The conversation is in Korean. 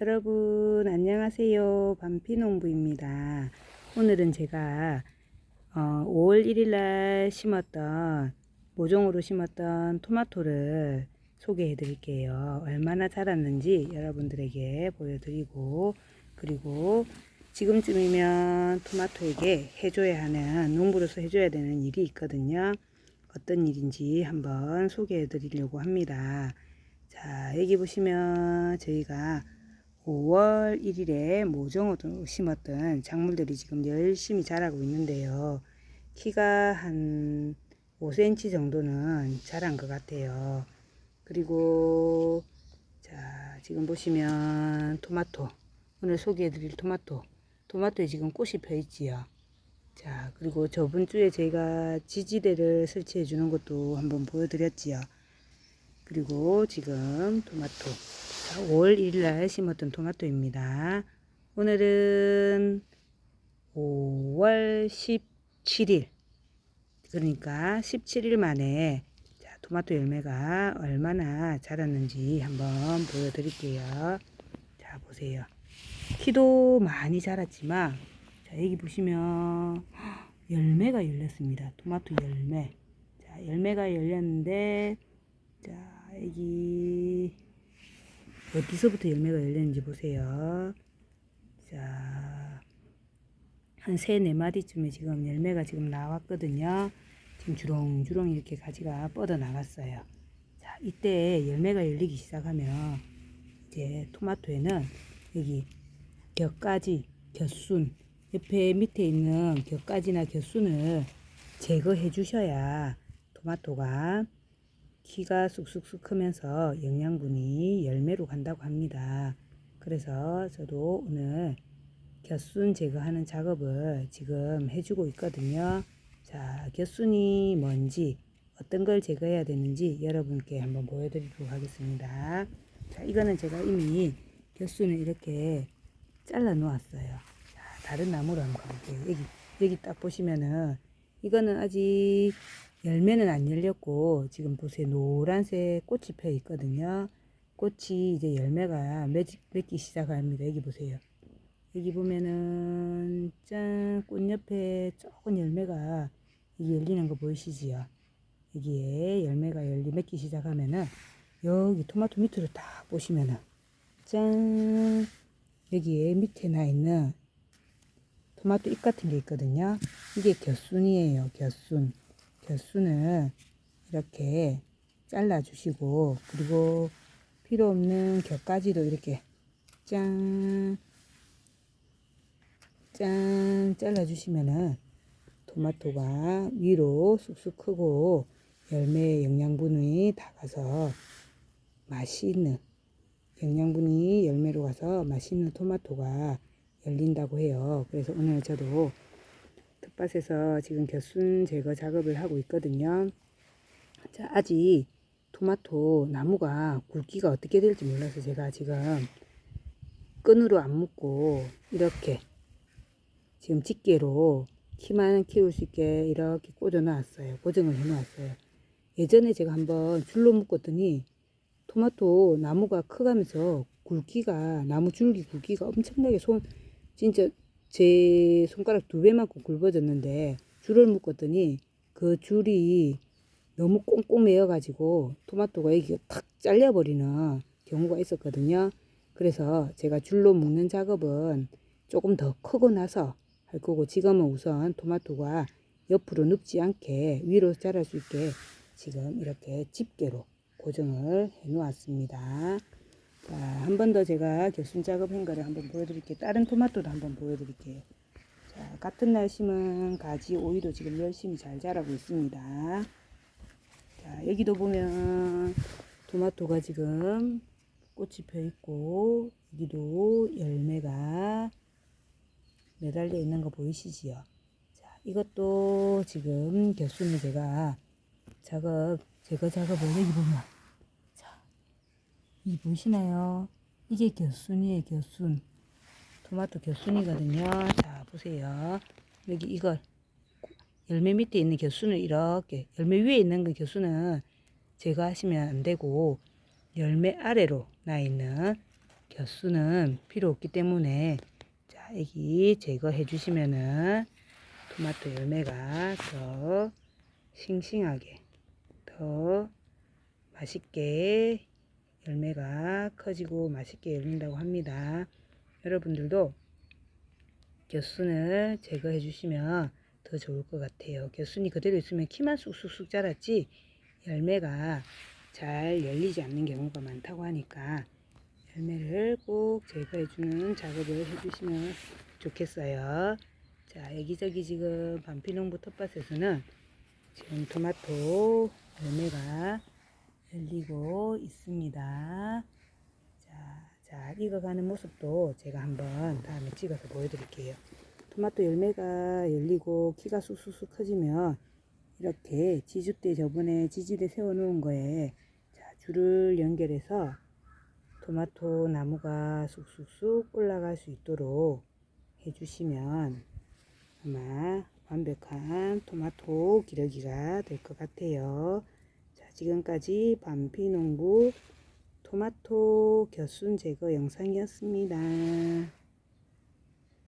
여러분 안녕하세요. 반피농부입니다. 오늘은 제가 어, 5월 1일 날 심었던 모종으로 심었던 토마토를 소개해 드릴게요. 얼마나 자랐는지 여러분들에게 보여드리고 그리고 지금쯤이면 토마토에게 해줘야 하는 농부로서 해줘야 되는 일이 있거든요. 어떤 일인지 한번 소개해 드리려고 합니다. 자 여기 보시면 저희가 5월 1일에 모종으로 심었던 작물들이 지금 열심히 자라고 있는데요. 키가 한 5cm 정도는 자란 것 같아요. 그리고 자 지금 보시면 토마토 오늘 소개해드릴 토마토 토마토에 지금 꽃이 펴 있지요. 자 그리고 저번 주에 제가 지지대를 설치해 주는 것도 한번 보여드렸지요. 그리고 지금 토마토 자, 5월 1일 날 심었던 토마토입니다. 오늘은 5월 17일 그러니까 17일 만에 자, 토마토 열매가 얼마나 자랐는지 한번 보여드릴게요. 자 보세요. 키도 많이 자랐지만 자 여기 보시면 열매가 열렸습니다. 토마토 열매. 자 열매가 열렸는데 자 여기 어디서부터 열매가 열렸는지 보세요. 자, 한 세 네 마디쯤에 지금 열매가 지금 나왔거든요. 지금 주렁주렁 이렇게 가지가 뻗어 나갔어요. 자, 이때 열매가 열리기 시작하면 이제 토마토에는 여기 곁가지, 곁순, 옆에 밑에 있는 곁가지나 곁순을 제거해 주셔야 토마토가 키가 쑥쑥쑥 크면서 영양분이 열매로 간다고 합니다. 그래서 저도 오늘 곁순 제거하는 작업을 지금 해주고 있거든요. 자, 곁순이 뭔지 어떤 걸 제거해야 되는지 여러분께 한번 보여드리도록 하겠습니다. 자, 이거는 제가 이미 곁순을 이렇게 잘라 놓았어요. 자, 다른 나무로 한번 가볼게요. 여기, 여기 딱 보시면은 이거는 아직 열매는 안 열렸고 지금 보세요 노란색 꽃이 펴 있거든요 꽃이 이제 열매가 맺, 맺기 시작합니다. 여기 보세요. 여기 보면은 짠 꽃 옆에 조금 열매가 이게 열리는 거 보이시지요? 여기에 열매가 열리 맺기 시작하면은 여기 토마토 밑으로 딱 보시면은 짠 여기에 밑에 나 있는 토마토 잎 같은 게 있거든요. 이게 곁순이에요 곁순. 곁순을 이렇게 잘라 주시고 그리고 필요 없는 곁가지도 이렇게 짠, 짠 잘라 주시면은 토마토가 위로 쑥쑥 크고 열매의 영양분이 다 가서 맛있는 영양분이 열매로 가서 맛있는 토마토가 열린다고 해요. 그래서 오늘 저도 텃밭에서 지금 겨순 제거 작업을 하고 있거든요. 자, 아직 토마토 나무가 굵기가 어떻게 될지 몰라서 제가 지금 끈으로 안 묶고 이렇게 지금 집게로 키만 키울 수 있게 이렇게 꽂아 놨어요. 고정을 해 놨어요. 예전에 제가 한번 줄로 묶었더니 토마토 나무가 커가면서 굵기가 나무 줄기 굵기가 엄청나게 손 진짜 제 손가락 두 배만큼 굵어졌는데 줄을 묶었더니 그 줄이 너무 꽁꽁 매여가지고 토마토가 여기가 탁 잘려버리는 경우가 있었거든요. 그래서 제가 줄로 묶는 작업은 조금 더 크고 나서 할 거고 지금은 우선 토마토가 옆으로 눕지 않게 위로 자랄 수 있게 지금 이렇게 집게로 고정을 해 놓았습니다. 자, 한 번 더 제가 결순 작업한 거를 한번 보여드릴게요. 다른 토마토도 한번 보여드릴게요. 자, 같은 날 심은 가지 오이도 지금 열심히 잘 자라고 있습니다. 자, 여기도 보면 토마토가 지금 꽃이 펴 있고, 여기도 열매가 매달려 있는 거 보이시지요? 자, 이것도 지금 결순을 제가 작업, 제거 작업을 여기 보면 이 보이시나요? 이게 겨순이에요, 겨순. 토마토 겨순이거든요. 자, 보세요. 여기 이걸 열매 밑에 있는 겨순을 이렇게 열매 위에 있는 그 겨순은 제거하시면 안 되고 열매 아래로 나 있는 곁수는 필요 없기 때문에 자, 여기 제거해 주시면은 토마토 열매가 더 싱싱하게 더 맛있게 열매가 커지고 맛있게 열린다고 합니다. 여러분들도 곁순을 제거해 주시면 더 좋을 것 같아요. 곁순이 그대로 있으면 키만 쑥쑥쑥 자랐지 열매가 잘 열리지 않는 경우가 많다고 하니까 열매를 꼭 제거해 주는 작업을 해 주시면 좋겠어요. 자, 여기저기 지금 반피농부 텃밭에서는 지금 토마토 열매가 열리고 있습니다. 자, 자, 익어가는 모습도 제가 한번 다음에 찍어서 보여드릴게요. 토마토 열매가 열리고 키가 쑥쑥쑥 커지면 이렇게 지주대 저번에 지지대 세워놓은 거에 자, 줄을 연결해서 토마토 나무가 쑥쑥쑥 올라갈 수 있도록 해주시면 아마 완벽한 토마토 기러기가 될 것 같아요. 자, 지금까지 반피농부 토마토 겨순 제거 영상이었습니다.